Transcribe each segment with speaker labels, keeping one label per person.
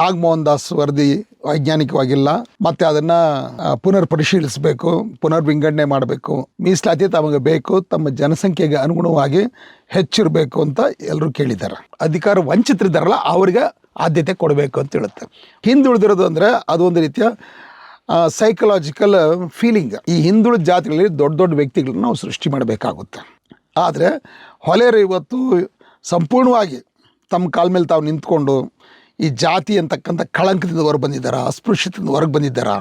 Speaker 1: ನಾಗಮೋಹನ್ ದಾಸ್ ವರದಿ ವೈಜ್ಞಾನಿಕವಾಗಿಲ್ಲ, ಮತ್ತೆ ಅದನ್ನ ಪುನರ್ ಪರಿಶೀಲಿಸಬೇಕು ಪುನರ್ ವಿಂಗಡಣೆ ಮಾಡಬೇಕು. ಮೀಸಲಾತಿ ತಮಗೆ ಬೇಕು, ತಮ್ಮ ಜನಸಂಖ್ಯೆಗೆ ಅನುಗುಣವಾಗಿ ಹೆಚ್ಚಿರಬೇಕು ಅಂತ ಎಲ್ಲರೂ ಕೇಳಿದ್ದಾರೆ ಅಧಿಕಾರ ವಂಚಿತರಿದ್ದಾರಲ್ಲ ಅವರಿಗೆ ಆದ್ಯತೆ ಕೊಡಬೇಕು ಅಂತ ಹೇಳುತ್ತೆ. ಹಿಂದುಳಿದಿರೋದು ಅಂದರೆ ಅದು ಒಂದು ರೀತಿಯ ಸೈಕಲಾಜಿಕಲ್ ಫೀಲಿಂಗ್ ಈ ಹಿಂದುಳಿದ ಜಾತಿಗಳಲ್ಲಿ ದೊಡ್ಡ ದೊಡ್ಡ ವ್ಯಕ್ತಿಗಳನ್ನ ನಾವು ಸೃಷ್ಟಿ ಮಾಡಬೇಕಾಗುತ್ತೆ. ಆದರೆ, ಹೊಲೆಯರು ಇವತ್ತು ಸಂಪೂರ್ಣವಾಗಿ ತಮ್ಮ ಕಾಲ ಮೇಲೆ ತಾವು ನಿಂತ್ಕೊಂಡು ಈ ಜಾತಿ ಅಂತಕ್ಕಂಥ ಕಳಂಕದಿಂದ ಹೊರಗೆ ಬಂದಿದ್ದಾರಾ ಅಸ್ಪೃಶ್ಯತೆಯಿಂದ ಹೊರಗೆ ಬಂದಿದ್ದಾರಾ?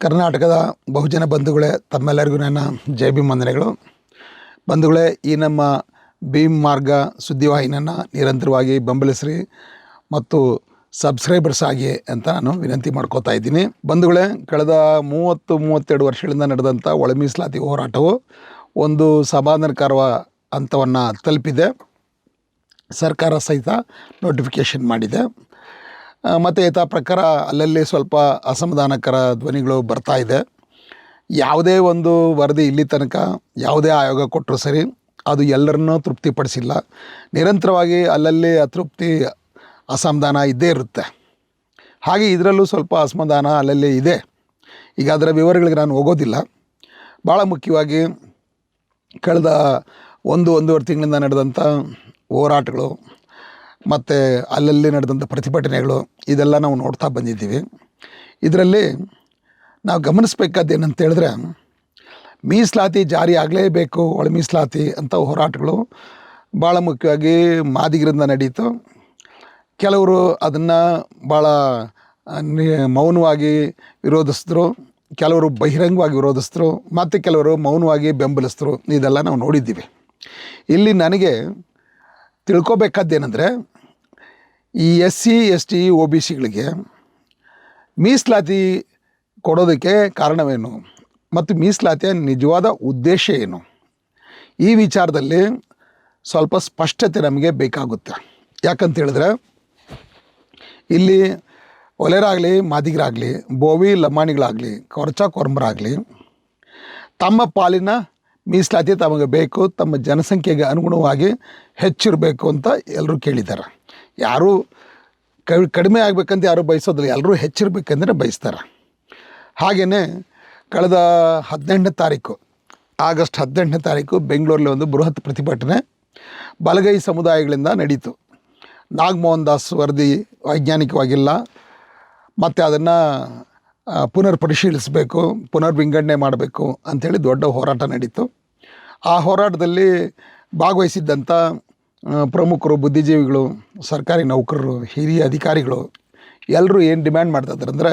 Speaker 1: ಕರ್ನಾಟಕದ ಬಹುಜನ ಬಂಧುಗಳೇ, ತಮ್ಮೆಲ್ಲರಿಗೂ ನನ್ನ ಜೈ ಭೀಮ್ ವಂದನೆಗಳು. ಬಂಧುಗಳೇ, ಈ ನಮ್ಮ ಭೀಮ್ ಮಾರ್ಗ ಸುದ್ದಿವಾಹಿನಿಯನ್ನು ನಿರಂತರವಾಗಿ ಬೆಂಬಲಿಸ್ರಿ ಮತ್ತು ಸಬ್ಸ್ಕ್ರೈಬರ್ಸ್ ಆಗಿ ಅಂತ ನಾನು ವಿನಂತಿ ಮಾಡ್ಕೋತಾ ಇದ್ದೀನಿ. ಬಂಧುಗಳೇ, ಕಳೆದ ಮೂವತ್ತು, ಮೂವತ್ತೆರಡು ವರ್ಷಗಳಿಂದ ನಡೆದಂಥ ಒಳ ಮೀಸಲಾತಿ ಹೋರಾಟವು ಒಂದು ಸಮಾಧಾನಕರವ ಹಂತವನ್ನು ತಲುಪಿದೆ. ಸರ್ಕಾರ ಸಹಿತ ನೋಟಿಫಿಕೇಷನ್ ಮಾಡಿದೆ. ಮತ್ತು ಈತ ಪ್ರಕಾರ ಅಲ್ಲಲ್ಲಿ ಸ್ವಲ್ಪ ಅಸಮಾಧಾನಕರ ಧ್ವನಿಗಳು ಬರ್ತಾ ಇದೆ. ಯಾವುದೇ ಒಂದು ವರದಿ ಇಲ್ಲಿ ತನಕ ಯಾವುದೇ ಆಯೋಗ ಕೊಟ್ಟರು ಸರಿ, ಅದು ಎಲ್ಲರನ್ನೂ ತೃಪ್ತಿಪಡಿಸಿಲ್ಲ. ನಿರಂತರವಾಗಿ ಅಲ್ಲಲ್ಲಿ ಅತೃಪ್ತಿ ಅಸಮಾಧಾನ ಇದ್ದೇ ಇರುತ್ತೆ. ಹಾಗೆ ಇದರಲ್ಲೂ ಸ್ವಲ್ಪ ಅಸಮಾಧಾನ ಅಲ್ಲಲ್ಲೇ ಇದೆ. ಈಗ ಅದರ ವಿವರಗಳಿಗೆ ನಾನು ಹೋಗೋದಿಲ್ಲ. ಭಾಳ ಮುಖ್ಯವಾಗಿ ಕಳೆದ ಒಂದು, ಒಂದೂವರೆ ತಿಂಗಳಿಂದ ನಡೆದಂಥ ಹೋರಾಟಗಳು ಮತ್ತು ಅಲ್ಲಲ್ಲಿ ನಡೆದಂಥ ಪ್ರತಿಭಟನೆಗಳು ಇದೆಲ್ಲ ನಾವು ನೋಡ್ತಾ ಬಂದಿದ್ದೀವಿ. ಇದರಲ್ಲಿ ನಾವು ಗಮನಿಸ್ಬೇಕಾದ್ದು ಏನಂತ ಹೇಳಿದ್ರೆ, ಮೀಸಲಾತಿ ಜಾರಿ ಆಗಲೇಬೇಕು, ಒಳ ಮೀಸಲಾತಿ ಅಂತ ಹೋರಾಟಗಳು ಭಾಳ ಮುಖ್ಯವಾಗಿ ಮಾದಿಗರಿಂದ ನಡೀತು ಕೆಲವರು ಅದನ್ನು ಭಾಳ ಮೌನವಾಗಿ ವಿರೋಧಿಸಿದ್ರು, ಕೆಲವರು ಬಹಿರಂಗವಾಗಿ ವಿರೋಧಿಸಿದ್ರು, ಮತ್ತು ಕೆಲವರು ಮೌನವಾಗಿ ಬೆಂಬಲಿಸಿದ್ರು, ಇದೆಲ್ಲ ನಾವು ನೋಡಿದ್ದೀವಿ. ಇಲ್ಲಿ ನನಗೆ ತಿಳ್ಕೊಬೇಕಾದ್ದೇನೆಂದರೆ, ಈ S C S T O B ಸಿಗಳಿಗೆ ಮೀಸಲಾತಿ ಕೊಡೋದಕ್ಕೆ ಕಾರಣವೇನು, ಮತ್ತು ಮೀಸಲಾತಿಯ ನಿಜವಾದ ಉದ್ದೇಶ ಏನು? ಈ ವಿಚಾರದಲ್ಲಿ ಸ್ವಲ್ಪ ಸ್ಪಷ್ಟತೆ ನಮಗೆ ಬೇಕಾಗುತ್ತೆ. ಯಾಕಂತ ಹೇಳಿದ್ರೆ ಇಲ್ಲಿ ಒಲೆರಾಗಲಿ, ಮಾದಿಗರಾಗಲಿ, ಬೋವಿ ಲಮಾಣಿಗಳಾಗಲಿ ಕೊರಚ ಕೊರಂಬರಾಗಲಿ ತಮ್ಮ ಪಾಲಿನ ಮೀಸಲಾತಿ ತಮಗೆ ಬೇಕು, ತಮ್ಮ ಜನಸಂಖ್ಯೆಗೆ ಅನುಗುಣವಾಗಿ ಹೆಚ್ಚಿರಬೇಕು ಅಂತ ಎಲ್ಲರೂ ಕೇಳಿದ್ದಾರೆ ಯಾರೂ ಕಡಿಮೆ ಆಗಬೇಕಂತ ಯಾರೂ ಬಯಸೋದಿಲ್ಲ ಎಲ್ಲರೂ ಹೆಚ್ಚಿರಬೇಕಂದ್ರೆ ಬಯಸ್ತಾರೆ. ಹಾಗೆಯೇ ಕಳೆದ ಹದಿನೆಂಟನೇ ತಾರೀಕು, ಆಗಸ್ಟ್ ಹದಿನೆಂಟನೇ ತಾರೀಕು ಬೆಂಗಳೂರಲ್ಲಿ ಒಂದು ಬೃಹತ್ ಪ್ರತಿಭಟನೆ ಬಲಗೈ ಸಮುದಾಯಗಳಿಂದ ನಡೀತು. ನಾಗಮೋಹನ್ ದಾಸ್ ವರದಿ ವೈಜ್ಞಾನಿಕವಾಗಿಲ್ಲ. ಮತ್ತು ಅದನ್ನು ಪುನರ್ ಪರಿಶೀಲಿಸಬೇಕು ಪುನರ್ ವಿಂಗಡಣೆ ಮಾಡಬೇಕು ಅಂಥೇಳಿ ದೊಡ್ಡ ಹೋರಾಟ ನಡೀತು. ಆ ಹೋರಾಟದಲ್ಲಿ ಭಾಗವಹಿಸಿದ್ದಂಥ ಪ್ರಮುಖರು, ಬುದ್ಧಿಜೀವಿಗಳು, ಸರ್ಕಾರಿ ನೌಕರರು, ಹಿರಿಯ ಅಧಿಕಾರಿಗಳು ಎಲ್ಲರೂ ಏನು ಡಿಮ್ಯಾಂಡ್ ಮಾಡ್ತಿದ್ರು ಅಂದರೆ,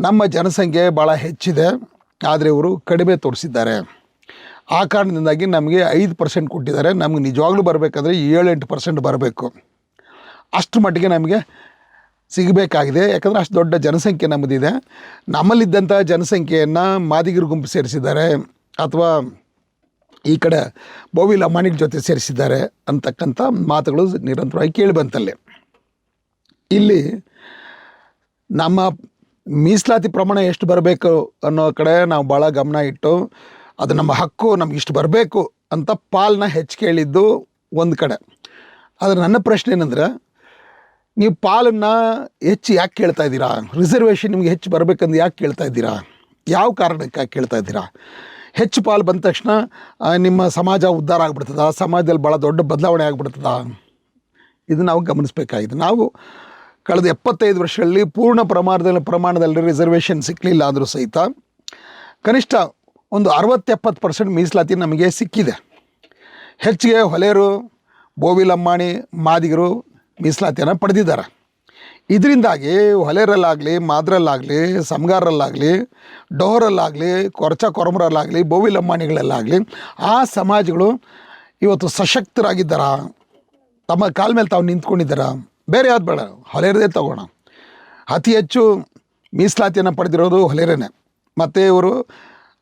Speaker 1: ನಮ್ಮ ಜನಸಂಖ್ಯೆ ಭಾಳ ಹೆಚ್ಚಿದೆ, ಆದರೆ ಇವರು ಕಡಿಮೆ ತೋರಿಸಿದ್ದಾರೆ. ಆ ಕಾರಣದಿಂದಾಗಿ ನಮಗೆ ಐದು ಪರ್ಸೆಂಟ್ ಕೊಟ್ಟಿದ್ದಾರೆ. ನಮಗೆ ನಿಜವಾಗ್ಲೂ ಬರಬೇಕಾದ್ರೆ ಏಳೆಂಟು ಪರ್ಸೆಂಟ್ ಬರಬೇಕು. ಅಷ್ಟು ಮಟ್ಟಿಗೆ ನಮಗೆ ಸಿಗಬೇಕಾಗಿದೆ. ಯಾಕಂದರೆ ಅಷ್ಟು ದೊಡ್ಡ ಜನಸಂಖ್ಯೆ ನಮ್ಮದಿದೆ ನಮ್ಮಲ್ಲಿದ್ದಂಥ ಜನಸಂಖ್ಯೆಯನ್ನು ಮಾದಿಗಿರು ಗುಂಪು ಸೇರಿಸಿದ್ದಾರೆ. ಅಥವಾ ಈ ಕಡೆ ಬೋವಿಲ್ ಲಮಾಣಿಗಳ ಜೊತೆ ಸೇರಿಸಿದ್ದಾರೆ ಅಂತಕ್ಕಂಥ ಮಾತುಗಳು ನಿರಂತರವಾಗಿ ಕೇಳಿ ಬಂತಲ್ಲಿ. ಇಲ್ಲಿ ನಮ್ಮ ಮೀಸಲಾತಿ ಪ್ರಮಾಣ ಎಷ್ಟು ಬರಬೇಕು ಅನ್ನೋ ಕಡೆ ನಾವು ಭಾಳ ಗಮನ ಇಟ್ಟು, ಅದು ನಮ್ಮ ಹಕ್ಕು, ನಮ್ಗೆ ಇಷ್ಟು ಬರಬೇಕು ಅಂತ ಪಾಲನ್ನ ಹೆಚ್ಚು ಕೇಳಿದ್ದು ಒಂದು ಕಡೆ. ಆದರೆ ನನ್ನ ಪ್ರಶ್ನೆ ಏನಂದ್ರೆ ನೀವು ಪಾಲನ್ನು ಹೆಚ್ಚು ಯಾಕೆ ಕೇಳ್ತಾ ಇದ್ದೀರಾ? ರಿಸರ್ವೇಷನ್ ನಿಮಗೆ ಹೆಚ್ಚು ಬರಬೇಕಂದು ಯಾಕೆ ಕೇಳ್ತಾ ಇದ್ದೀರಾ? ಯಾವ ಕಾರಣಕ್ಕೆ ಕೇಳ್ತಾ ಇದ್ದೀರಾ? ಹೆಚ್ಚು ಪಾಲು ಬಂದ ತಕ್ಷಣ ನಿಮ್ಮ ಸಮಾಜ ಉದ್ಧಾರ ಆಗ್ಬಿಡ್ತದ? ಸಮಾಜದಲ್ಲಿ ಭಾಳ ದೊಡ್ಡ ಬದಲಾವಣೆ ಆಗ್ಬಿಡ್ತದ? ಇದು ನಾವು ಗಮನಿಸಬೇಕಾಗಿದೆ. ನಾವು ಕಳೆದ ಎಪ್ಪತ್ತೈದು ವರ್ಷಗಳಲ್ಲಿ ಪೂರ್ಣ ಪ್ರಮಾಣದಲ್ಲಿ ಪ್ರಮಾಣದಲ್ಲಿ ರಿಸರ್ವೇಷನ್ ಸಿಕ್ಕಲಿಲ್ಲ ಆದರೂ ಸಹಿತ ಕನಿಷ್ಠ ಒಂದು ಅರವತ್ತೆಪ್ಪತ್ತು ಪರ್ಸೆಂಟ್ ಮೀಸಲಾತಿ ನಮಗೆ ಸಿಕ್ಕಿದೆ. ಹೆಚ್ಚಿಗೆ ಹೊಲೆಯರು ಬೋವಿ ಲಂಬಾಣಿ ಮಾದಿಗರು ಮೀಸಲಾತಿಯನ್ನು ಪಡೆದಿದ್ದಾರೆ. ಇದರಿಂದಾಗಿ ಹೊಲೆಯರಲ್ಲಾಗಲಿ ಮಾದ್ರಲ್ಲಾಗಲಿ ಸಮಗಾರರಲ್ಲಾಗಲಿ ಡೋಹರಲ್ಲಾಗಲಿ, ಕೊರಚ ಕೊರಮರಲ್ಲಾಗಲಿ ಬೋವಿ ಲಂಬಾಣಿಗಳಲ್ಲಾಗಲಿ ಆ ಸಮಾಜಗಳು ಇವತ್ತು ಸಶಕ್ತರಾಗಿದ್ದಾರ? ತಮ್ಮ ಕಾಲ ಮೇಲೆ ತಾವು ನಿಂತ್ಕೊಂಡಿದ್ದಾರ? ಬೇರೆ ಯಾವ್ದು ಬೇಡ ಹೊಲೆಯರದೇ ತಗೋಣ. ಅತಿ ಹೆಚ್ಚು ಮೀಸಲಾತಿಯನ್ನು ಪಡೆದಿರೋದು ಹೊಲೆಯರೇನೆ ಮತ್ತು ಇವರು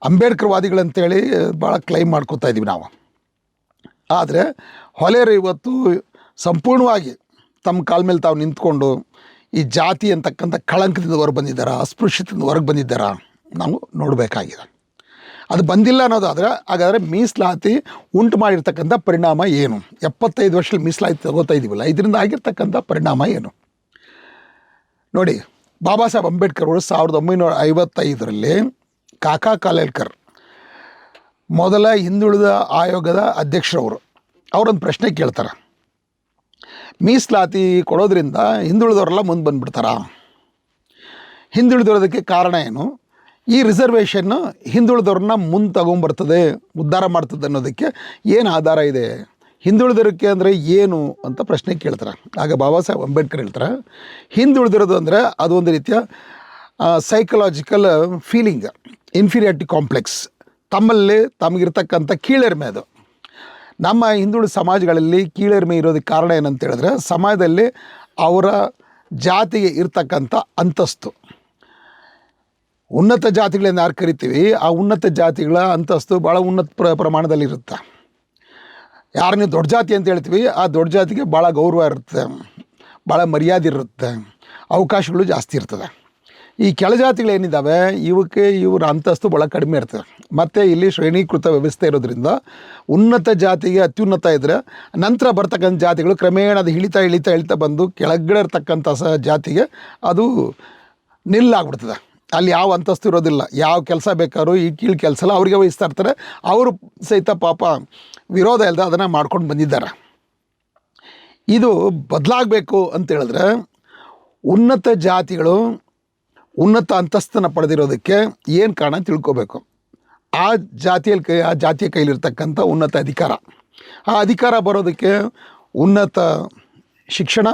Speaker 1: ಅಂಬೇಡ್ಕರ್ ವಾದಿಗಳಂತೇಳಿ ಭಾಳ ಕ್ಲೈಮ್ ಮಾಡ್ಕೋತಾ ಇದ್ದೀವಿ ನಾವು. ಆದರೆ ಹೊಲೆಯರು ಇವತ್ತು ಸಂಪೂರ್ಣವಾಗಿ ತಮ್ಮ ಕಾಲ ಮೇಲೆ ತಾವು ನಿಂತ್ಕೊಂಡು ಈ ಜಾತಿ ಅಂತಕ್ಕಂಥ ಕಳಂಕದಿಂದ ಹೊರಗೆ ಬಂದಿದ್ದಾರಾ ಅಸ್ಪೃಶ್ಯತೆಯಿಂದ ಹೊರಗೆ ಬಂದಿದ್ದಾರಾ ನಾವು ನೋಡಬೇಕಾಗಿದೆ. ಅದು ಬಂದಿಲ್ಲ ಅನ್ನೋದಾದರೆ ಹಾಗಾದರೆ ಮೀಸಲಾತಿ ಉಂಟು ಮಾಡಿರ್ತಕ್ಕಂಥ ಪರಿಣಾಮ ಏನು? ಎಪ್ಪತ್ತೈದು ವರ್ಷದಲ್ಲಿ ಮೀಸಲಾತಿ ತಗೋತಾ ಇದ್ದೀವಲ್ಲ ಇದರಿಂದ ಆಗಿರ್ತಕ್ಕಂಥ ಪರಿಣಾಮ ಏನು? ನೋಡಿ, ಬಾಬಾ ಸಾಹೇಬ್ ಅಂಬೇಡ್ಕರ್ ಅವರು ಸಾವಿರದ ಒಂಬೈನೂರ ಐವತ್ತೈದರಲ್ಲಿ ಕಾಕಾ ಕಾಲೇಲ್ಕರ್, ಮೊದಲ ಹಿಂದುಳಿದ ಆಯೋಗದ ಅಧ್ಯಕ್ಷರವರು, ಅವರೊಂದು ಪ್ರಶ್ನೆ ಕೇಳ್ತಾರೆ. ಮೀಸಲಾತಿ ಕೊಡೋದ್ರಿಂದ ಹಿಂದುಳಿದವರೆಲ್ಲ ಮುಂದೆ ಬಂದುಬಿಡ್ತಾರಾ? ಹಿಂದುಳಿದಿರೋದಕ್ಕೆ ಕಾರಣ ಏನು? ಈ ರಿಸರ್ವೇಷನ್ನು ಹಿಂದುಳಿದವ್ರನ್ನ ಮುಂದೆ ತಗೊಂಬರ್ತದೆ, ಉದ್ಧಾರ ಮಾಡ್ತದೆ ಅನ್ನೋದಕ್ಕೆ ಏನು ಆಧಾರ ಇದೆ? ಹಿಂದುಳಿದಿರೋಕ್ಕೆ ಅಂದರೆ ಏನು ಅಂತ ಪ್ರಶ್ನೆ ಕೇಳ್ತಾರೆ? ಆಗ ಬಾಬಾ ಸಾಹೇಬ್ ಅಂಬೇಡ್ಕರ್ ಹೇಳ್ತಾರೆ, ಹಿಂದುಳಿದಿರೋದು ಅಂದರೆ ಅದು ಒಂದು ರೀತಿಯ ಸೈಕಲಾಜಿಕಲ್ ಫೀಲಿಂಗ್ ಇನ್ಫೀರಿಯಾರಿಟಿ ಕಾಂಪ್ಲೆಕ್ಸ್ ತಮ್ಮಲ್ಲಿ ತಮಗಿರ್ತಕ್ಕಂಥ ಕೀಳರಿಮೆ ಅದು. ನಮ್ಮ ಹಿಂದುಳಿದ ಸಮಾಜಗಳಲ್ಲಿ ಕೀಳರಿಮೆ ಇರೋದಕ್ಕೆ ಕಾರಣ ಏನಂತ ಹೇಳಿದ್ರೆ ಸಮಾಜದಲ್ಲಿ ಅವರ ಜಾತಿಗೆ ಇರ್ತಕ್ಕಂಥ ಅಂತಸ್ತು. ಉನ್ನತ ಜಾತಿಗಳನ್ನು ಯಾರು ಕರಿತೀವಿ? ಆ ಉನ್ನತ ಜಾತಿಗಳ ಅಂತಸ್ತು ಭಾಳ ಉನ್ನತ ಪ್ರ ಪ್ರಮಾಣದಲ್ಲಿರುತ್ತೆ ಯಾರು ನೀವು ದೊಡ್ಡ ಜಾತಿ ಅಂತ ಹೇಳ್ತೀವಿ, ಆ ದೊಡ್ಡ ಜಾತಿಗೆ ಭಾಳ ಗೌರವ ಇರುತ್ತೆ. ಭಾಳ ಮರ್ಯಾದೆ ಇರುತ್ತೆ. ಅವಕಾಶಗಳು ಜಾಸ್ತಿ ಇರ್ತದೆ. ಈ ಕೆಳಜಾತಿಗಳೇನಿದ್ದಾವೆ ಇವಕ್ಕೆ ಇವರ ಅಂತಸ್ತು ಭಾಳ ಕಡಿಮೆ ಇರ್ತದೆ. ಮತ್ತು ಇಲ್ಲಿ ಶ್ರೇಣೀಕೃತ ವ್ಯವಸ್ಥೆ ಇರೋದ್ರಿಂದ ಉನ್ನತ ಜಾತಿಗೆ ಅತ್ಯುನ್ನತ ಇದ್ದರೆ ನಂತರ ಬರ್ತಕ್ಕಂಥ ಜಾತಿಗಳು ಕ್ರಮೇಣ ಅದು ಇಳಿತಾ ಇಳಿತಾ ಇಳಿತಾ ಬಂದು ಕೆಳಗಡೆ ಇರ್ತಕ್ಕಂಥ ಸಹ ಜಾತಿಗೆ ಅದು ನಿಲ್ಲಾಗ್ಬಿಡ್ತದೆ. ಅಲ್ಲಿ ಯಾವ ಅಂತಸ್ತು ಇರೋದಿಲ್ಲ. ಯಾವ ಕೆಲಸ ಬೇಕಾದ್ರೂ ಈ ಕೀಳು ಕೆಲಸ ಎಲ್ಲ ಅವರಿಗೆ ವಹಿಸ್ತಾ ಇರ್ತಾರೆ. ಅವರು ಸಹಿತ ಪಾಪ ವಿರೋಧ ಇಲ್ಲದೆ ಅದನ್ನು ಮಾಡ್ಕೊಂಡು ಬಂದಿದ್ದಾರೆ. ಇದು ಬದಲಾಗಬೇಕು ಅಂತೇಳಿದ್ರೆ ಉನ್ನತ ಜಾತಿಗಳು ಉನ್ನತ ಅಂತಸ್ತನ್ನು ಪಡೆದಿರೋದಕ್ಕೆ ಏನು ಕಾರಣ ತಿಳ್ಕೋಬೇಕು. ಆ ಜಾತಿಯಲ್ಲಿ ಕೈ, ಆ ಜಾತಿಯ ಕೈಲಿರ್ತಕ್ಕಂಥ ಉನ್ನತ ಅಧಿಕಾರ. ಆ ಅಧಿಕಾರ ಬರೋದಕ್ಕೆ ಉನ್ನತ ಶಿಕ್ಷಣ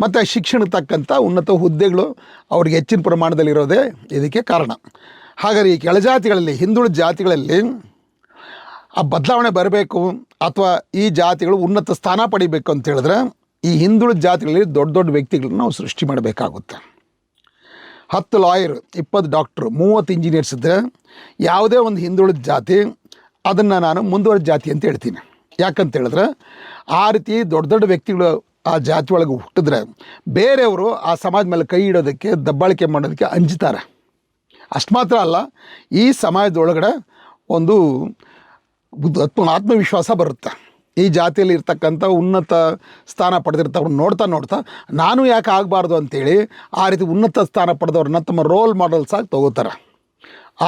Speaker 1: ಮತ್ತು ಆ ಶಿಕ್ಷಣಕ್ಕೆ ತಕ್ಕಂಥ ಉನ್ನತ ಹುದ್ದೆಗಳು ಅವ್ರಿಗೆ ಹೆಚ್ಚಿನ ಪ್ರಮಾಣದಲ್ಲಿರೋದೇ ಇದಕ್ಕೆ ಕಾರಣ. ಹಾಗಾದರೆ ಈ ಕೆಳಜಾತಿಗಳಲ್ಲಿ ಹಿಂದುಳಿದ ಜಾತಿಗಳಲ್ಲಿ ಆ ಬದಲಾವಣೆ ಬರಬೇಕು ಅಥವಾ ಈ ಜಾತಿಗಳು ಉನ್ನತ ಸ್ಥಾನ ಪಡಿಬೇಕು ಅಂತ ಹೇಳಿದ್ರೆ ಈ ಹಿಂದುಳಿದ ಜಾತಿಗಳಲ್ಲಿ ದೊಡ್ಡ ದೊಡ್ಡ ವ್ಯಕ್ತಿಗಳನ್ನ ನಾವು ಸೃಷ್ಟಿ ಮಾಡಬೇಕಾಗುತ್ತೆ. ಹತ್ತು ಲಾಯರ್, ಇಪ್ಪತ್ತು ಡಾಕ್ಟ್ರು, ಮೂವತ್ತು ಇಂಜಿನಿಯರ್ಸ್ ಇದ್ದರೆ ಯಾವುದೇ ಒಂದು ಹಿಂದುಳಿದ ಜಾತಿ, ಅದನ್ನು ನಾನು ಮುಂದುವರೆದ ಜಾತಿ ಅಂತ ಹೇಳ್ತೀನಿ. ಯಾಕಂತ ಹೇಳಿದ್ರೆ, ಆ ರೀತಿ ದೊಡ್ಡ ದೊಡ್ಡ ವ್ಯಕ್ತಿಗಳು ಆ ಜಾತಿ ಒಳಗೆ ಹುಟ್ಟಿದ್ರೆ ಬೇರೆಯವರು ಆ ಸಮಾಜ ಮೇಲೆ ಕೈ ಇಡೋದಕ್ಕೆ, ದಬ್ಬಾಳಿಕೆ ಮಾಡೋದಕ್ಕೆ ಅಂಜುತ್ತಾರೆ ಅಷ್ಟು ಮಾತ್ರ ಅಲ್ಲ, ಈ ಸಮಾಜದೊಳಗಡೆ ಒಂದು ಆತ್ಮವಿಶ್ವಾಸ ಬರುತ್ತೆ. ಈ ಜಾತಿಯಲ್ಲಿ ಇರ್ತಕ್ಕಂಥ ಉನ್ನತ ಸ್ಥಾನ ಪಡೆದಿರ್ತವ್ರು ನೋಡ್ತಾ ನೋಡ್ತಾ ನಾನು ಯಾಕೆ ಆಗಬಾರ್ದು ಅಂಥೇಳಿ ಆ ರೀತಿ ಉನ್ನತ ಸ್ಥಾನ ಪಡೆದವ್ರನ್ನ ತಮ್ಮ ರೋಲ್ ಮಾಡೆಲ್ಸ್ ಆಗಿ ತಗೋತಾರೆ.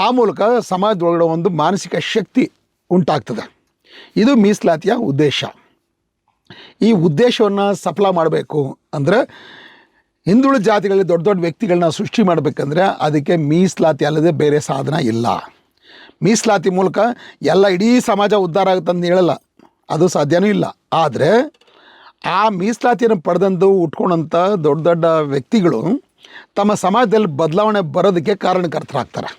Speaker 1: ಆ ಮೂಲಕ ಸಮಾಜದೊಳಗಡೆ ಒಂದು ಮಾನಸಿಕ ಶಕ್ತಿ ಉಂಟಾಗ್ತದೆ. ಇದು ಮೀಸಲಾತಿಯ ಉದ್ದೇಶ. ಈ ಉದ್ದೇಶವನ್ನು ಸಫಲ ಮಾಡಬೇಕು ಅಂದರೆ ಹಿಂದುಳಿದ ಜಾತಿಗಳಲ್ಲಿ ದೊಡ್ಡ ದೊಡ್ಡ ವ್ಯಕ್ತಿಗಳನ್ನ ಸೃಷ್ಟಿ ಮಾಡಬೇಕಂದ್ರೆ ಅದಕ್ಕೆ ಮೀಸಲಾತಿ ಅಲ್ಲದೆ ಬೇರೆ ಸಾಧನ ಇಲ್ಲ. ಮೀಸಲಾತಿ ಮೂಲಕ ಎಲ್ಲ ಇಡೀ ಸಮಾಜ ಉದ್ಧಾರ ಆಗುತ್ತೆ ಅಂತ ಹೇಳಲ್ಲ. ಅದು ಸಾಧ್ಯನೂ ಇಲ್ಲ. ಆದರೆ ಆ ಮೀಸಲಾತಿಯನ್ನು ಪಡೆದಂದು ಉಟ್ಕೊಂಡಂಥ ದೊಡ್ಡ ದೊಡ್ಡ ವ್ಯಕ್ತಿಗಳು ತಮ್ಮ ಸಮಾಜದಲ್ಲಿ ಬದಲಾವಣೆ ಬರೋದಕ್ಕೆ ಕಾರಣಕರ್ತರಾಗ್ತಾರೆ.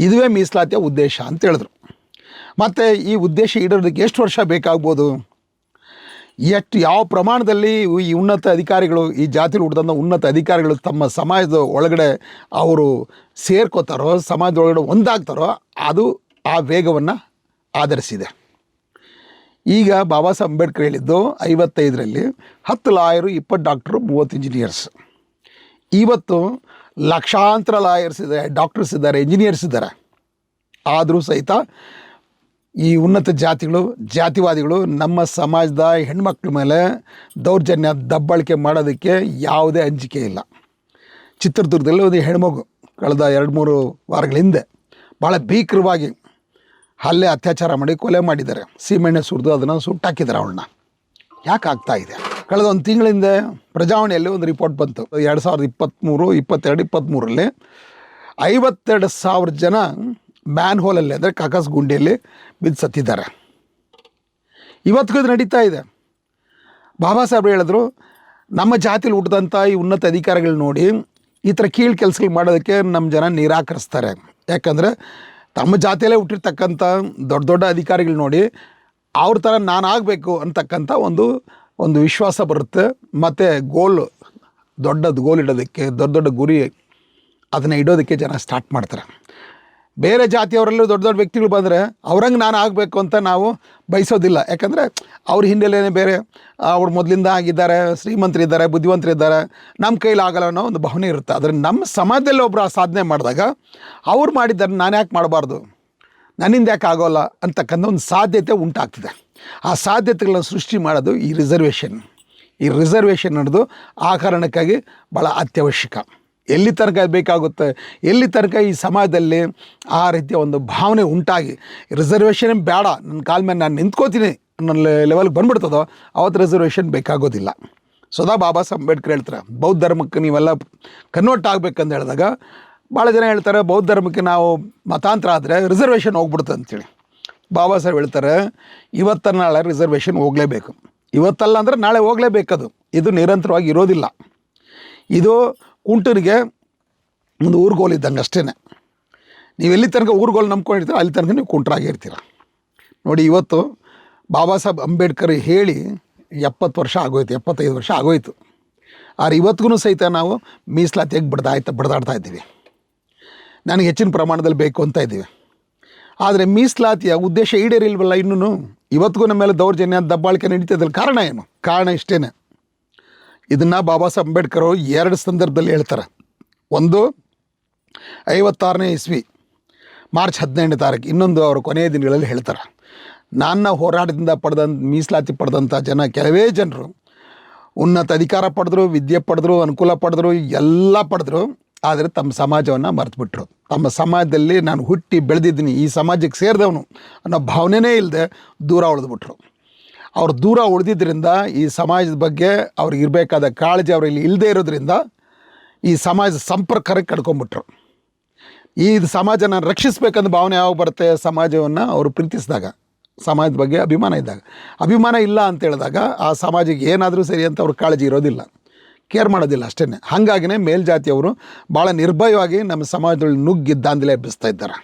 Speaker 1: ಇದುವೇ ಮೀಸಲಾತಿಯ ಉದ್ದೇಶ ಅಂತ ಹೇಳಿದ್ರು. ಮತ್ತು ಈ ಉದ್ದೇಶ ಇಡೋದಕ್ಕೆ ಎಷ್ಟು ವರ್ಷ ಬೇಕಾಗ್ಬೋದು? ಎಷ್ಟು, ಯಾವ ಪ್ರಮಾಣದಲ್ಲಿ ಈ ಉನ್ನತ ಅಧಿಕಾರಿಗಳು, ಈ ಜಾತಿ ಹುಟ್ಟಿದಂಥ ಉನ್ನತ ಅಧಿಕಾರಿಗಳು ತಮ್ಮ ಸಮಾಜದ ಒಳಗಡೆ ಅವರು ಸೇರ್ಕೋತಾರೋ, ಸಮಾಜದ ಒಳಗಡೆ ಒಂದಾಗ್ತಾರೋ, ಅದು ಆ ವೇಗವನ್ನು ಆಧರಿಸಿದೆ. ಈಗ ಬಾಬಾ ಸಾಹೇಬ್ ಅಂಬೇಡ್ಕರ್ ಹೇಳಿದ್ದು ಐವತ್ತೈದರಲ್ಲಿ ಹತ್ತು ಲಾಯರು, ಇಪ್ಪತ್ತು ಡಾಕ್ಟ್ರು, ಮೂವತ್ತು ಇಂಜಿನಿಯರ್ಸ್. ಇವತ್ತು ಲಕ್ಷಾಂತರ ಲಾಯರ್ಸ್ ಇದ್ದಾರೆ, ಡಾಕ್ಟರ್ಸ್ ಇದ್ದಾರೆ, ಇಂಜಿನಿಯರ್ಸ್ ಇದ್ದಾರೆ. ಆದರೂ ಸಹಿತ ಈ ಉನ್ನತ ಜಾತಿಗಳು, ಜಾತಿವಾದಿಗಳು ನಮ್ಮ ಸಮಾಜದ ಹೆಣ್ಮಕ್ಳ ಮೇಲೆ ದೌರ್ಜನ್ಯ, ದಬ್ಬಾಳಿಕೆ ಮಾಡೋದಕ್ಕೆ ಯಾವುದೇ ಅಂಜಿಕೆ ಇಲ್ಲ. ಚಿತ್ರದುರ್ಗದಲ್ಲಿ ಒಂದು ಹೆಣ್ಮಗು ಕಳೆದ ಎರಡು ಮೂರು ವಾರಗಳ ಹಿಂದೆ ಭಾಳ ಭೀಕರವಾಗಿ ಹಲ್ಲೆ ಅತ್ಯಾಚಾರ ಮಾಡಿ ಕೊಲೆ ಮಾಡಿದ್ದಾರೆ. ಸೀಮೆಣ್ಣೆ ಸುರಿದು ಅದನ್ನು ಸುಟ್ಟಾಕಿದ್ದಾರೆ ಅವಳನ್ನ. ಯಾಕೆ ಆಗ್ತಾ ಇದೆ? ಕಳೆದ ಒಂದು ತಿಂಗಳಿಂದ ಪ್ರಜಾವಾಣಿಯಲ್ಲಿ ಒಂದು ರಿಪೋರ್ಟ್ ಬಂತು. ಎರಡು ಸಾವಿರದ ಇಪ್ಪತ್ತ್ಮೂರು ಇಪ್ಪತ್ತೆರಡು ಇಪ್ಪತ್ತ್ಮೂರಲ್ಲಿ ಐವತ್ತೆರಡು ಸಾವಿರ ಜನ ಮ್ಯಾನ್ ಹೋಲಲ್ಲಿ ಅಂದರೆ ಕಾಕಸ್ ಗುಂಡಿಯಲ್ಲಿ ಬಿದ್ದು ಸತ್ತಿದ್ದಾರೆ. ಇವತ್ತಿಗೂ ಇದು ನಡೀತಾ ಇದೆ. ಬಾಬಾ ಸಾಹೇಬ್ರು ಹೇಳಿದ್ರು, ನಮ್ಮ ಜಾತಿಲಿ ಹುಟ್ಟಿದಂಥ ಈ ಉನ್ನತ ಅಧಿಕಾರಿಗಳು ನೋಡಿ ಈ ಥರ ಕೀಳು ಕೆಲಸಗಳು ಮಾಡೋದಕ್ಕೆ ನಮ್ಮ ಜನ ನಿರಾಕರಿಸ್ತಾರೆ. ಯಾಕಂದರೆ ತಮ್ಮ ಜಾತಿಯಲ್ಲೇ ಹುಟ್ಟಿರ್ತಕ್ಕಂಥ ದೊಡ್ಡ ದೊಡ್ಡ ಅಧಿಕಾರಿಗಳು ನೋಡಿ ಅವ್ರ ಥರ ನಾನು ಆಗಬೇಕು ಅಂತಕ್ಕಂಥ ಒಂದು ಒಂದು ವಿಶ್ವಾಸ ಬರುತ್ತೆ. ಮತ್ತು ಗೋಲ್ ದೊಡ್ಡದು ಗೋಲ್ ಇಡೋದಕ್ಕೆ, ದೊಡ್ಡ ದೊಡ್ಡ ಗುರಿ ಅದನ್ನು ಇಡೋದಕ್ಕೆ ಜನ ಸ್ಟಾರ್ಟ್ ಮಾಡ್ತಾರೆ. ಬೇರೆ ಜಾತಿಯವರಲ್ಲೂ ದೊಡ್ಡ ದೊಡ್ಡ ವ್ಯಕ್ತಿಗಳು ಬಂದರೆ ಅವ್ರಂಗೆ ನಾನು ಆಗಬೇಕು ಅಂತ ನಾವು ಬಯಸೋದಿಲ್ಲ. ಯಾಕಂದರೆ ಅವ್ರ ಹಿಂದೆಲೇ ಬೇರೆ ಅವ್ರು ಮೊದಲಿಂದ ಆಗಿದ್ದಾರೆ ಶ್ರೀಮಂತರಿದ್ದಾರೆ ಬುದ್ಧಿವಂತರಿದ್ದಾರೆ ನಮ್ಮ ಕೈಲಿ ಆಗಲ್ಲ ಅನ್ನೋ ಒಂದು ಭಾವನೆ ಇರುತ್ತೆ. ಆದರೆ ನಮ್ಮ ಸಮಾಜದಲ್ಲಿ ಒಬ್ಬರು ಆ ಸಾಧನೆ ಮಾಡಿದಾಗ ಅವ್ರು ಮಾಡಿದ್ದಾರೆ ನಾನು ಯಾಕೆ ಮಾಡಬಾರ್ದು? ನನ್ನಿಂದ ಯಾಕೆ ಆಗೋಲ್ಲ ಅಂತಕ್ಕಂಥ ಒಂದು ಸಾಧ್ಯತೆ ಉಂಟಾಗ್ತದೆ. ಆ ಸಾಧ್ಯತೆಗಳನ್ನು ಸೃಷ್ಟಿ ಮಾಡೋದು ಈ ರಿಸರ್ವೇಷನ್ ಈ ರಿಸರ್ವೇಷನ್ ಅನ್ನೋದು ಆ ಕಾರಣಕ್ಕಾಗಿ ಭಾಳ ಅತ್ಯವಶ್ಯಕ. ಎಲ್ಲಿ ತನಕ ಬೇಕಾಗುತ್ತೆ, ಎಲ್ಲಿ ತನಕ ಈ ಸಮಾಜದಲ್ಲಿ ಆ ರೀತಿಯ ಒಂದು ಭಾವನೆ ಉಂಟಾಗಿ. ರಿಸರ್ವೇಷನ್ ಬೇಡ ನನ್ನ ಕಾಲ ಮೇಲೆ ನಾನು ನಿಂತ್ಕೋತೀನಿ ನನ್ನ ಲೆವೆಲ್ಗೆ ಬಂದ್ಬಿಡ್ತದೋ ಅವತ್ತು ರಿಸರ್ವೇಷನ್ ಬೇಕಾಗೋದಿಲ್ಲ. ಸದಾ ಬಾಬಾ ಸಾಹೇಬ್ ಅಂಬೇಡ್ಕರ್ ಹೇಳ್ತಾರೆ, ಬೌದ್ಧ ಧರ್ಮಕ್ಕೆ ನೀವೆಲ್ಲ ಕನ್ವರ್ಟ್ ಆಗಬೇಕಂತ ಹೇಳಿದಾಗ ಭಾಳ ಜನ ಹೇಳ್ತಾರೆ, ಬೌದ್ಧ ಧರ್ಮಕ್ಕೆ ನಾವು ಮತಾಂತರ ಆದರೆ ರಿಸರ್ವೇಷನ್ ಹೋಗ್ಬಿಡುತ್ತೆ ಅಂತೇಳಿ. ಬಾಬಾ ಸಾಹೇಬ್ ಹೇಳ್ತಾರೆ, ಇವತ್ತ ನಾಳೆ ರಿಸರ್ವೇಷನ್ ಹೋಗಲೇಬೇಕು. ಇವತ್ತಲ್ಲ ಅಂದರೆ ನಾಳೆ ಹೋಗಲೇಬೇಕದು. ಇದು ನಿರಂತರವಾಗಿ ಇರೋದಿಲ್ಲ. ಇದು ಕುಂಟರಿಗೆ ಒಂದು ಊರ್ಗೋಲ್ ಇದ್ದಂಗೆ ಅಷ್ಟೇ ನೀವು ಎಲ್ಲಿ ತನಕ ಊರ್ಗೋಲ್ ನಂಬ್ಕೊಂಡಿರ್ತೀರ ಅಲ್ಲಿ ತನಕ ನೀವು ಕುಂಟ್ರಾಗಿರ್ತೀರ ನೋಡಿ ಇವತ್ತು ಬಾಬಾ ಸಾಹೇಬ್ ಅಂಬೇಡ್ಕರ್ ಹೇಳಿ ಎಪ್ಪತ್ತು ವರ್ಷ ಆಗೋಯ್ತು, ಎಪ್ಪತ್ತೈದು ವರ್ಷ ಆಗೋಯ್ತು. ಆದ್ರೆ ಇವತ್ತಿಗೂ ಸಹಿತ ನಾವು ಮೀಸಲಾತಿಯಾಗಿ ಬಡ್ದಾಯ್ತಾ, ಬಡ್ದಾಡ್ತಾ ಇದ್ದೀವಿ. ನನಗೆ ಹೆಚ್ಚಿನ ಪ್ರಮಾಣದಲ್ಲಿ ಬೇಕು ಅಂತ ಇದ್ದೀವಿ. ಆದರೆ ಮೀಸಲಾತಿಯ ಉದ್ದೇಶ ಈಡೇರಿಲ್ವಲ್ಲ ಇನ್ನೂ ಇವತ್ತಿಗೂ ನಮ್ಮ ಮೇಲೆ ದೌರ್ಜನ್ಯ, ದಬ್ಬಾಳಿಕೆ ನಡೀತಿದ್ದಲ್ಲಿ ಕಾರಣ ಏನು? ಕಾರಣ ಇಷ್ಟೇ ಇದನ್ನು ಬಾಬಾ ಸಾಹೇಬ್ ಅಂಬೇಡ್ಕರ್ ಎರಡು ಸಂದರ್ಭದಲ್ಲಿ ಹೇಳ್ತಾರೆ. ಒಂದು ಐವತ್ತಾರನೇ ಇಸ್ವಿ, ಮಾರ್ಚ್ ಹದಿನೆಂಟನೇ ತಾರೀಕು, ಇನ್ನೊಂದು ಅವರು ಕೊನೆಯ ದಿನಗಳಲ್ಲಿ ಹೇಳ್ತಾರೆ. ನನ್ನ ಹೋರಾಟದಿಂದ ಪಡೆದಂಥ ಮೀಸಲಾತಿ ಪಡೆದಂಥ ಜನ, ಕೆಲವೇ ಜನರು ಉನ್ನತ ಅಧಿಕಾರ ಪಡೆದ್ರು, ವಿದ್ಯೆ ಪಡೆದ್ರು, ಅನುಕೂಲ ಪಡೆದ್ರು, ಎಲ್ಲ ಪಡೆದ್ರು, ಆದರೆ ತಮ್ಮ ಸಮಾಜವನ್ನು ಮರೆತುಬಿಟ್ರು. ತಮ್ಮ ಸಮಾಜದಲ್ಲಿ ನಾನು ಹುಟ್ಟಿ ಬೆಳೆದಿದ್ದೀನಿ, ಈ ಸಮಾಜಕ್ಕೆ ಸೇರಿದವನು ಅನ್ನೋ ಭಾವನೆನೇ ಇಲ್ಲದೆ ದೂರ ಉಳಿದ್ಬಿಟ್ರು. ಅವ್ರು ದೂರ ಉಳಿದಿದ್ದರಿಂದ ಈ ಸಮಾಜದ ಬಗ್ಗೆ ಅವ್ರಿಗೆ ಇರಬೇಕಾದ ಕಾಳಜಿ ಅವರಲ್ಲಿ ಇಲ್ಲದೆ ಇರೋದ್ರಿಂದ ಈ ಸಮಾಜದ ಸಂಪರ್ಕರಿಗೆ ಕಡ್ಕೊಂಬಿಟ್ರು ಈ ಸಮಾಜನ ರಕ್ಷಿಸ್ಬೇಕಂತ ಭಾವನೆ ಯಾವಾಗ ಬರುತ್ತೆ ಸಮಾಜವನ್ನು ಅವರು ಪ್ರೀತಿಸಿದಾಗ, ಸಮಾಜದ ಬಗ್ಗೆ ಅಭಿಮಾನ ಇದ್ದಾಗ. ಅಭಿಮಾನ ಇಲ್ಲ ಅಂತ ಹೇಳಿದಾಗ ಆ ಸಮಾಜಕ್ಕೆ ಏನಾದರೂ ಸರಿ ಅಂತ ಅವ್ರ ಕಾಳಜಿ ಇರೋದಿಲ್ಲ. ಕೇರ್ ಮಾಡೋದಿಲ್ಲ ಅಷ್ಟೇ ಹಾಗಾಗಿನೇ ಮೇಲ್ಜಾತಿಯವರು ಭಾಳ ನಿರ್ಭಯವಾಗಿ ನಮ್ಮ ಸಮಾಜದಲ್ಲಿ ನುಗ್ಗಿದ್ದಾಂದಲೇ ಎಬ್ಬಿಸ್ತಾ ಇದ್ದಾರೆ.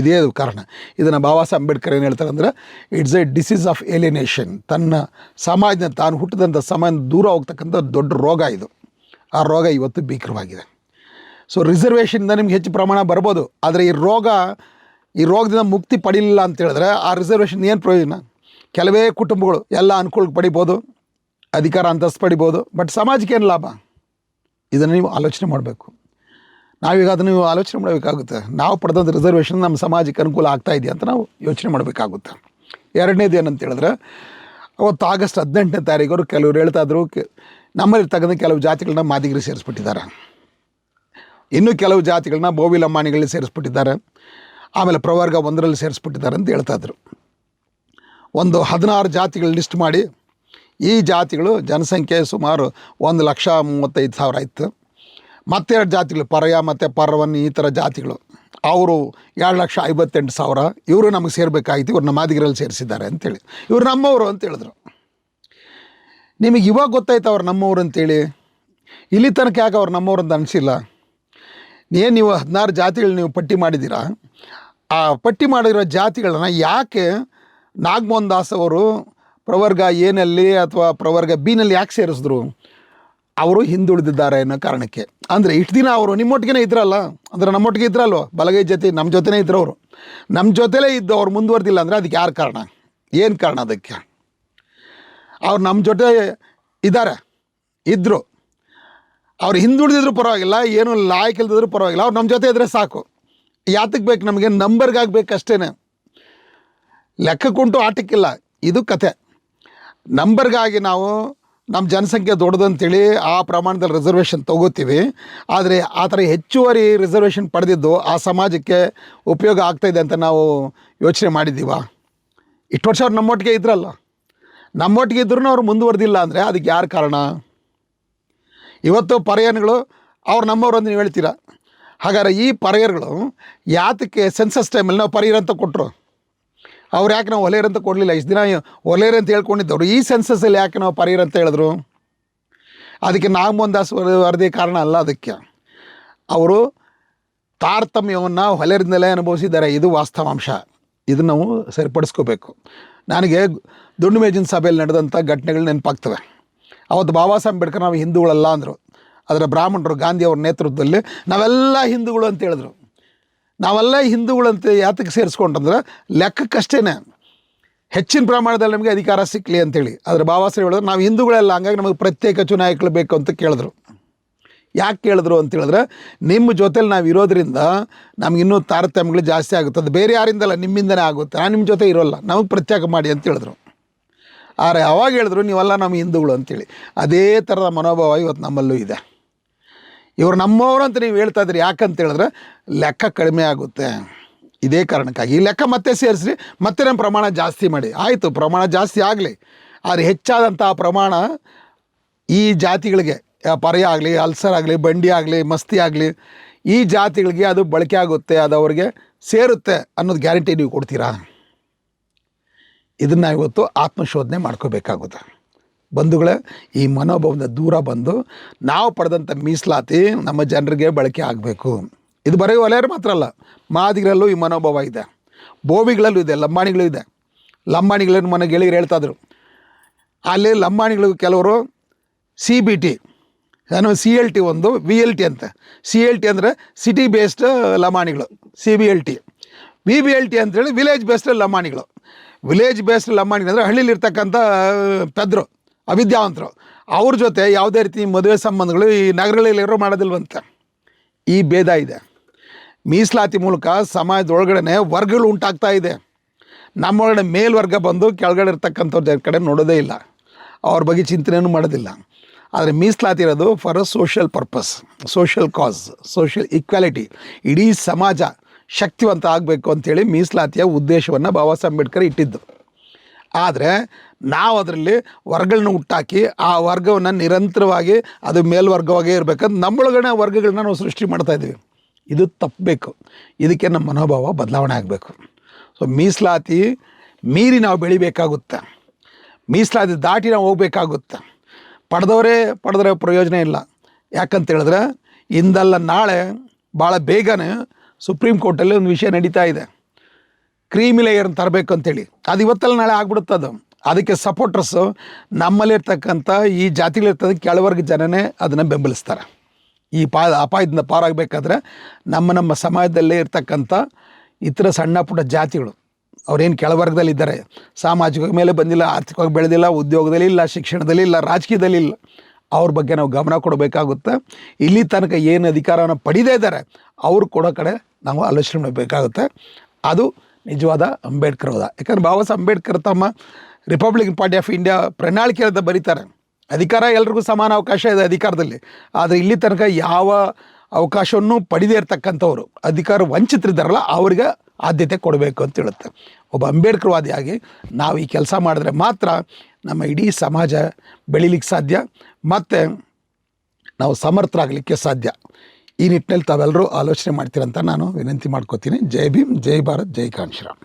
Speaker 1: ಇದೇ ಕಾರಣ. ಇದನ್ನು ಬಾಬಾ ಸಾಹೇಬ್ ಅಂಬೇಡ್ಕರ್ ಏನು ಹೇಳ್ತಾರೆ ಅಂದರೆ it's a disease of alienation ತನ್ನ ಸಮಾಜದ ತಾನು ಹುಟ್ಟಿದಂಥ ಸಮಾಜ ದೂರ ಹೋಗ್ತಕ್ಕಂಥ ದೊಡ್ಡ ರೋಗ ಇದು. ಆ ರೋಗ ಇವತ್ತು ಭೀಕರವಾಗಿದೆ. ಸೊ ರಿಸರ್ವೇಷನಿಂದ ನಿಮ್ಗೆ ಹೆಚ್ಚು ಪ್ರಮಾಣ ಬರ್ಬೋದು. ಆದರೆ ಈ ರೋಗ, ಈ ರೋಗದಿಂದ ಮುಕ್ತಿ ಪಡೀಲಿಲ್ಲ ಅಂತ ಹೇಳಿದ್ರೆ, ಆ ರಿಸರ್ವೇಷನ್ ಏನು ಪ್ರಯೋಜನ? ಕೆಲವೇ ಕುಟುಂಬಗಳು ಎಲ್ಲ ಅನುಕೂಲಕ್ಕೆ ಪಡಿಬೋದು, ಅಧಿಕಾರ ಅಂತಸ್ತು ಪಡಿಬೋದು ಬಟ್ ಸಮಾಜಕ್ಕೆ ಏನು ಲಾಭ? ಇದನ್ನು ನೀವು ಆಲೋಚನೆ ಮಾಡಬೇಕು. ನಾವೀಗ ಅದನ್ನು ಆಲೋಚನೆ ಮಾಡಬೇಕಾಗುತ್ತೆ. ನಾವು ಪಡೆದಂಥ ರಿಸರ್ವೇಷನ್ ನಮ್ಮ ಸಮಾಜಕ್ಕೆ ಅನುಕೂಲ ಆಗ್ತಾ ಇದೆಯಾ ಅಂತ ನಾವು ಯೋಚನೆ ಮಾಡಬೇಕಾಗುತ್ತೆ. ಎರಡನೇದು ಏನಂತ ಹೇಳಿದ್ರೆ, ಅವತ್ತು ಆಗಸ್ಟ್ ಹದಿನೆಂಟನೇ ತಾರೀಕು ಕೆಲವರು ಹೇಳ್ತಾ ಇದ್ರು ನಮ್ಮಲ್ಲಿ ನಮ್ಮಲ್ಲಿರ್ತಕ್ಕಂಥ ಕೆಲವು ಜಾತಿಗಳನ್ನ ಮಾದಿಗರಿಗೆ ಸೇರಿಸ್ಬಿಟ್ಟಿದ್ದಾರೆ. ಇನ್ನೂ ಕೆಲವು ಜಾತಿಗಳನ್ನ ಬೋವಿ ಲಂಬಾಣಿಗಳಲ್ಲಿ ಸೇರಿಸ್ಬಿಟ್ಟಿದ್ದಾರೆ. ಆಮೇಲೆ ಪ್ರವರ್ಗ ಒಂದರಲ್ಲಿ ಸೇರಿಸ್ಬಿಟ್ಟಿದ್ದಾರೆ ಅಂತ ಹೇಳ್ತಾ ಇದ್ರು. ಒಂದು ಹದಿನಾರು ಜಾತಿಗಳು ಲಿಸ್ಟ್ ಮಾಡಿ, ಈ ಜಾತಿಗಳು ಜನಸಂಖ್ಯೆ ಸುಮಾರು ಒಂದು ಲಕ್ಷ ಮೂವತ್ತೈದು ಸಾವಿರ ಇತ್ತು. ಮತ್ತೆರಡು ಜಾತಿಗಳು, ಪರಯ ಮತ್ತು ಪರವನ್, ಈ ಥರ ಜಾತಿಗಳು. ಅವರು ಎರಡು ಲಕ್ಷ ಐವತ್ತೆಂಟು ಸಾವಿರ, ಇವರು ನಮಗೆ ಸೇರಬೇಕಾಗಿತ್ತು ಇವ್ರು ನಮ್ಮ ಮಾದಿಗರಲ್ಲಿ ಸೇರಿಸಿದ್ದಾರೆ ಅಂತೇಳಿ. ಇವರು ನಮ್ಮವರು ಅಂತ ಹೇಳಿದ್ರು. ನಿಮಗೆ ಇವಾಗ ಗೊತ್ತಾಯ್ತು ಅವ್ರು ನಮ್ಮವರು ಅಂತೇಳಿ? ಇಲ್ಲಿ ತನಕ ಯಾಕೆ ಅವ್ರು ನಮ್ಮವ್ರು ಅಂತ ಅನಿಸಿಲ್ಲ? ಏನು ನೀವು ಹದಿನಾರು ಜಾತಿಗಳು ನೀವು ಪಟ್ಟಿ ಮಾಡಿದ್ದೀರಾ? ಆ ಪಟ್ಟಿ ಮಾಡಿರೋ ಜಾತಿಗಳನ್ನ ಯಾಕೆ ನಾಗಮೋಹನ್ ದಾಸ್ ಅವರು ಪ್ರವರ್ಗ ಎನಲ್ಲಿ ಅಥವಾ ಪ್ರವರ್ಗ ಬಿನಲ್ಲಿ ಯಾಕೆ ಸೇರಿಸಿದ್ರು? ಅವರು ಹಿಂದುಳಿದಿದ್ದಾರೆ ಅನ್ನೋ ಕಾರಣಕ್ಕೆ. ಅಂದರೆ ಇಷ್ಟು ದಿನ ಅವರು ನಿಮ್ಮೊಟ್ಟಿಗೆ ಇದ್ರಲ್ಲ? ಅಂದರೆ ನಮ್ಮೊಟ್ಟಿಗೆ ಇದ್ರಲ್ವ? ಬಲಗೈ ಜೊತೆ ನಮ್ಮ ಜೊತೆನೇ ಇದ್ರು ಅವರು. ನಮ್ಮ ಜೊತೆಲೇ ಇದ್ದು ಅವ್ರು ಮುಂದುವರೆದಿಲ್ಲ ಅಂದರೆ ಅದಕ್ಕೆ ಯಾರು ಕಾರಣ? ಏನು ಕಾರಣ ಅದಕ್ಕೆ? ಅವ್ರು ನಮ್ಮ ಜೊತೆ ಇದ್ದಾರೆ. ಇದ್ದರು ಅವ್ರು ಹಿಂದುಳಿದಿದ್ರು ಪರವಾಗಿಲ್ಲ, ಏನು ಲಾಯಕ್ ಇಲ್ದಿದ್ರು ಪರವಾಗಿಲ್ಲ. ಅವ್ರು ನಮ್ಮ ಜೊತೆ ಇದ್ದರೆ ಸಾಕು. ಯಾತಕ್ಕೆ ಬೇಕು ನಮಗೆ? ನಂಬರ್ಗಾಗಬೇಕಷ್ಟೇ ಲೆಕ್ಕಕ್ಕುಂಟು ಆಟಕ್ಕಿಲ್ಲ. ಇದು ಕತೆ. ನಂಬರ್ಗಾಗಿ ನಾವು ನಮ್ಮ ಜನಸಂಖ್ಯೆ ದೊಡ್ಡದಂತೇಳಿ ಆ ಪ್ರಮಾಣದಲ್ಲಿ ರಿಸರ್ವೇಷನ್ ತಗೋತೀವಿ. ಆದರೆ ಆ ಥರ ಹೆಚ್ಚುವರಿ ರಿಸರ್ವೇಷನ್ ಪಡೆದಿದ್ದು ಆ ಸಮಾಜಕ್ಕೆ ಉಪಯೋಗ ಆಗ್ತಾಯಿದೆ ಅಂತ ನಾವು ಯೋಚನೆ ಮಾಡಿದ್ದೀವ? ಇಷ್ಟು ವರ್ಷ ಅವ್ರು ನಮ್ಮೊಟ್ಟಿಗೆ ಇದ್ರಲ್ಲ. ನಮ್ಮೊಟ್ಟಿಗೆ ಇದ್ರೂ ಅವ್ರು ಮುಂದುವರೆದಿಲ್ಲ ಅಂದರೆ ಅದಕ್ಕೆ ಯಾರು ಕಾರಣ? ಇವತ್ತು ಪರ್ಯಾಯಗಳು ಅವ್ರು ನಮ್ಮವ್ರು ಅಂತ ನೀವು ಹೇಳ್ತೀರಾ? ಹಾಗಾದ್ರೆ ಈ ಪರ್ಯಾಯಗಳು ಯಾತಕ್ಕೆ ಸೆನ್ಸಸ್ ಟೈಮಲ್ಲಿ ನಾವು ಪರಿಯರ್ ಅಂತ ಕೊಟ್ಟರು ಅವ್ರು ಯಾಕೆ ನಾವು ಅಂತ ಕೊಡಲಿಲ್ಲ? ಇಷ್ಟು ದಿನ ಒಲೆಯರ್ ಅಂತ ಹೇಳ್ಕೊಂಡಿದ್ದವರು. ಈ ಸೆನ್ಸಸ್ಸಲ್ಲಿ ಯಾಕೆ ನಾವು ಪರಿಯರ್ ಅಂತ ಹೇಳಿದ್ರು? ಅದಕ್ಕೆ ನಾಗಮೋಹನ್ ವರದಿ ಕಾರಣ ಅಲ್ಲ ಅದಕ್ಕೆ. ಅವರು ತಾರತಮ್ಯವನ್ನು ಹೊಲೆರಿಂದಲೇ ಅನುಭವಿಸಿದ್ದಾರೆ. ಇದು ವಾಸ್ತವಾಂಶ. ಇದನ್ನು ನಾವು ಸರಿಪಡಿಸ್ಕೋಬೇಕು. ನನಗೆ ದುಂಡು ಮೇಜಿನ ಸಭೆಯಲ್ಲಿ ನಡೆದಂಥ ಘಟನೆಗಳು ನೆನಪಾಗ್ತವೆ. ಅವತ್ತು ಬಾಬಾ ಸಾಹೇಬ್ ಅಂಬೇಡ್ಕರ್ ನಾವು ಹಿಂದೂಗಳಲ್ಲ ಅಂದರು. ಅದರ ಬ್ರಾಹ್ಮಣರು ಗಾಂಧಿ ಅವ್ರ ನೇತೃತ್ವದಲ್ಲಿ ನಾವೆಲ್ಲ ಹಿಂದೂಗಳು ಅಂತ ಹೇಳಿದ್ರು. ನಾವೆಲ್ಲ ಹಿಂದೂಗಳಂತೆ ಯಾತಕ್ಕೆ ಸೇರಿಸ್ಕೊಂಡ್ರೆ ಲೆಕ್ಕಕ್ಕಷ್ಟೇ ಹೆಚ್ಚಿನ ಪ್ರಮಾಣದಲ್ಲಿ ನಮಗೆ ಅಧಿಕಾರ ಸಿಕ್ಕಲಿ ಅಂತೇಳಿ. ಆದರೆ ಬಾಬಾ ಸಾಹೇಬ್ ಹೇಳಿದ್ರು, ನಾವು ಹಿಂದೂಗಳೆಲ್ಲ, ಹಂಗಾಗಿ ನಮಗೆ ಪ್ರತ್ಯೇಕ ಚುನಾಯಕರು ಬೇಕು ಅಂತ ಕೇಳಿದ್ರು. ಯಾಕೆ ಕೇಳಿದ್ರು ಅಂತ ಹೇಳಿದ್ರೆ, ನಿಮ್ಮ ಜೊತೇಲಿ ನಾವು ಇರೋದ್ರಿಂದ ನಮಗಿನ್ನೂ ತಾರತಮ್ಯಗಳು ಜಾಸ್ತಿ ಆಗುತ್ತೆ. ಅದು ಬೇರೆ ಯಾರಿಂದಲ್ಲ, ನಿಮ್ಮಿಂದನೇ ಆಗುತ್ತೆ. ನಾನು ನಿಮ್ಮ ಜೊತೆ ಇರೋಲ್ಲ, ನಮಗೆ ಪ್ರತ್ಯೇಕ ಮಾಡಿ ಅಂತ ಹೇಳಿದ್ರು. ಆದರೆ ಅವಾಗ ಹೇಳಿದ್ರು, ನೀವೆಲ್ಲ ನಮ್ಮ ಹಿಂದೂಗಳು ಅಂತೇಳಿ. ಅದೇ ಥರದ ಮನೋಭಾವ ಇವತ್ತು ನಮ್ಮಲ್ಲೂ ಇದೆ. ಇವರು ನಮ್ಮವರು ಅಂತ ನೀವು ಹೇಳ್ತಾ ಇದ್ರಿ ಯಾಕಂತ ಹೇಳಿದ್ರೆ ಲೆಕ್ಕ ಕಡಿಮೆ ಆಗುತ್ತೆ. ಇದೇ ಕಾರಣಕ್ಕಾಗಿ. ಈ ಲೆಕ್ಕ ಮತ್ತೆ ಸೇರಿಸ್ರಿ, ಮತ್ತೆ ನಮ್ಮ ಪ್ರಮಾಣ ಜಾಸ್ತಿ ಮಾಡಿ. ಆಯಿತು, ಪ್ರಮಾಣ ಜಾಸ್ತಿ ಆಗಲಿ. ಆದರೆ ಹೆಚ್ಚಾದಂಥ ಪ್ರಮಾಣ ಈ ಜಾತಿಗಳಿಗೆ ಪರ್ಯ ಆಗಲಿ ಅಲ್ಸರ್ ಆಗಲಿ, ಬಂಡಿ ಆಗಲಿ, ಮಸ್ತಿ ಆಗಲಿ, ಈ ಜಾತಿಗಳಿಗೆ ಅದು ಬಳಕೆ ಆಗುತ್ತೆ, ಅದು ಅವ್ರಿಗೆ ಸೇರುತ್ತೆ ಅನ್ನೋದು ಗ್ಯಾರಂಟಿ ನೀವು ಕೊಡ್ತೀರಾ? ಇದನ್ನು ಇವತ್ತು ಆತ್ಮಶೋಧನೆ ಮಾಡ್ಕೋಬೇಕಾಗುತ್ತೆ. ಬಂಧುಗಳೇ, ಈ ಮನೋಭಾವದಿಂದ ದೂರ ಬಂದು ನಾವು ಪಡೆದಂಥ ಮೀಸಲಾತಿ ನಮ್ಮ ಜನರಿಗೆ ಬಳಕೆ ಆಗಬೇಕು. ಇದು ಬರೀ ಒಲೆಯರು ಮಾತ್ರ ಅಲ್ಲ, ಮಾದಿಗರಲ್ಲೂ ಈ ಮನೋಭಾವ ಇದೆ, ಬೋವಿಗಳಲ್ಲೂ ಇದೆ, ಲಂಬಾಣಿಗಳು ಇದೆ. ಲಂಬಾಣಿಗಳನ್ನು ಮನೆ ಗೆಳೆಯರು ಹೇಳ್ತಾಯಿದ್ರು ಅಲ್ಲಿ ಲಂಬಾಣಿಗಳು ಕೆಲವರು ಸಿ ಬಿ ಟಿ ಏನು ಸಿ ಎಲ್ ಟಿ ಒಂದು ವಿ ಎಲ್ ಟಿ ಅಂತ. ಸಿ ಎಲ್ ಟಿ ಅಂದರೆ city based ಲಂಬಾಣಿಗಳು C B L T V B L T ಅಂತೇಳಿ ವಿಲೇಜ್ ಬೇಸ್ಡ್ ಲಂಬಾಣಿಗಳು. ವಿಲೇಜ್ ಬೇಸ್ಡ್ ಲಂಬಾಣಿಗಳು ಅಂದರೆ ಹಳ್ಳಿಲಿರ್ತಕ್ಕಂಥ ಪೆದ್ರು. ಅವಿದ್ಯಾವಂತರು. ಅವ್ರ ಜೊತೆ ಯಾವುದೇ ರೀತಿ ಮದುವೆ ಸಂಬಂಧಗಳು ಈ ನಗರಗಳಲ್ಲಿ ನಗರಗಳಲ್ಲಿರೋ ಮಾಡೋದಿಲ್ವಂತೆ. ಈ ಭೇದ ಇದೆ. ಮೀಸಲಾತಿ ಮೂಲಕ ಸಮಾಜದೊಳಗಡೆ ವರ್ಗಗಳು ಉಂಟಾಗ್ತಾ ಇದೆ. ನಮ್ಮೊಳಗಡೆ ಮೇಲ್ವರ್ಗ ಬಂದು ಕೆಳಗಡೆ ಇರ್ತಕ್ಕಂಥವ್ರ ಕಡೆ ನೋಡೋದೇ ಇಲ್ಲ. ಅವ್ರ ಬಗ್ಗೆ ಚಿಂತನೆಯೂ ಮಾಡೋದಿಲ್ಲ. ಆದರೆ ಮೀಸಲಾತಿ ಇರೋದು for a social purpose social cause social equality ಇಡೀ ಸಮಾಜ ಶಕ್ತಿವಂತ ಆಗಬೇಕು ಅಂಥೇಳಿ ಮೀಸಲಾತಿಯ ಉದ್ದೇಶವನ್ನು ಬಾಬಾ ಸಾಹೇಬ್ ಅಂಬೇಡ್ಕರ್ ಇಟ್ಟಿದ್ದು. ಆದರೆ ನಾವು ಅದರಲ್ಲಿ ವರ್ಗಗಳನ್ನ ಹುಟ್ಟಾಕಿ ಆ ವರ್ಗವನ್ನು ನಿರಂತರವಾಗಿ ಅದು ಮೇಲ್ವರ್ಗವಾಗೇ ಇರಬೇಕಂತ ನಮ್ಮೊಳಗಡೆ ವರ್ಗಗಳನ್ನ ನಾವು ಸೃಷ್ಟಿ ಮಾಡ್ತಾ ಇದ್ದೀವಿ ಇದು ತಪ್ಪಬೇಕು ಇದಕ್ಕೆ ನಮ್ಮ ಮನೋಭಾವ ಬದಲಾವಣೆ ಆಗಬೇಕು. ಸೊ ಮೀಸಲಾತಿ ಮೀರಿ ನಾವು ಬೆಳಿಬೇಕಾಗುತ್ತೆ. ಮೀಸಲಾತಿ ದಾಟಿ ನಾವು ಹೋಗ್ಬೇಕಾಗುತ್ತೆ. ಪಡೆದವರೇ ಪಡೆದ್ರೆ ಪ್ರಯೋಜನ ಇಲ್ಲ. ಯಾಕಂತ ಹೇಳಿದ್ರೆ, ಇಂದಲ್ಲ ನಾಳೆ ಭಾಳ ಬೇಗನೆ ಸುಪ್ರೀಂ ಕೋರ್ಟಲ್ಲಿ ಒಂದು ವಿಷಯ ನಡೀತಾ ಇದೆ. ಕ್ರೀಮಿ ಲೇಯರ್ ತರಬೇಕು ಅಂತೇಳಿ ಅದು ಇವತ್ತಲ್ಲ ನಾಳೆ ಆಗ್ಬಿಡುತ್ತೆ ಅದು. ಅದಕ್ಕೆ ಸಪೋರ್ಟರ್ಸು ನಮ್ಮಲ್ಲಿರ್ತಕ್ಕಂಥ ಈ ಜಾತಿಗಳಿರ್ತದೆ ಕೆಳವರ್ಗ ಜನನೇ ಅದನ್ನು ಬೆಂಬಲಿಸ್ತಾರೆ. ಈ ಪಾ, ಅಪಾಯದಿಂದ ಪಾರಾಗಬೇಕಾದ್ರೆ ನಮ್ಮ ನಮ್ಮ ಸಮಾಜದಲ್ಲೇ ಇರ್ತಕ್ಕಂಥ ಇತರ ಸಣ್ಣ ಪುಟ್ಟ ಜಾತಿಗಳು. ಅವ್ರೇನು ಕೆಳವರ್ಗದಲ್ಲಿ ಇದ್ದಾರೆ. ಸಾಮಾಜಿಕ ಮೇಲೆ ಬಂದಿಲ್ಲ, ಆರ್ಥಿಕವಾಗಿ ಬೆಳೆದಿಲ್ಲ, ಉದ್ಯೋಗದಲ್ಲಿ ಇಲ್ಲ, ಶಿಕ್ಷಣದಲ್ಲಿ ಇಲ್ಲ, ರಾಜಕೀಯದಲ್ಲಿ ಇಲ್ಲ. ಅವ್ರ ಬಗ್ಗೆ ನಾವು ಗಮನ ಕೊಡಬೇಕಾಗುತ್ತೆ. ಇಲ್ಲಿ ತನಕ ಏನು ಅಧಿಕಾರವನ್ನು ಪಡೀದೇ ಇದ್ದಾರೆ, ಅವ್ರು ಕೊಡೋ ಕಡೆ ನಾವು ಆಲೋಚನೆ ಮಾಡಬೇಕಾಗುತ್ತೆ. ಅದು ನಿಜವಾದ ಅಂಬೇಡ್ಕರ್ ಹೋದ ಯಾಕಂದ್ರೆ ಬಾಬಾ ಸಾಹೇಬ್ ಅಂಬೇಡ್ಕರ್ ತಮ್ಮ ರಿಪಬ್ಲಿಕನ್ ಪಾರ್ಟಿ ಆಫ್ ಇಂಡಿಯಾ ಪ್ರಣಾಳಿಕೆ ಅಂತ ಬರೀತಾರೆ. ಅಧಿಕಾರ ಎಲ್ರಿಗೂ ಸಮಾನ ಅವಕಾಶ ಇದೆ ಅಧಿಕಾರದಲ್ಲಿ. ಆದರೆ ಇಲ್ಲಿ ತನಕ ಯಾವ ಅವಕಾಶವನ್ನು ಪಡೆದೇ ಇರತಕ್ಕಂಥವ್ರು, ಅಧಿಕಾರ ವಂಚಿತರಿದ್ದಾರಲ್ಲ, ಅವರಿಗೆ ಆದ್ಯತೆ ಕೊಡಬೇಕು ಅಂತ ಹೇಳುತ್ತೆ. ಒಬ್ಬ ಅಂಬೇಡ್ಕರ್ವಾದಿಯಾಗಿ ನಾವು ಈ ಕೆಲಸ ಮಾಡಿದ್ರೆ ಮಾತ್ರ ನಮ್ಮ ಇಡೀ ಸಮಾಜ ಬೆಳಿಲಿಕ್ಕೆ ಸಾಧ್ಯ, ಮತ್ತು ನಾವು ಸಮರ್ಥರಾಗಲಿಕ್ಕೆ ಸಾಧ್ಯ. ಈ ನಿಟ್ಟಿನಲ್ಲಿ ತಾವೆಲ್ಲರೂ ಆಲೋಚನೆ ಮಾಡ್ತೀರಂತ ನಾನು ವಿನಂತಿ ಮಾಡ್ಕೋತೀನಿ. ಜೈ ಭೀಮ್ ಜೈ ಭಾರತ್ ಜೈ ಕಾಂಶ್ರಾಮ್.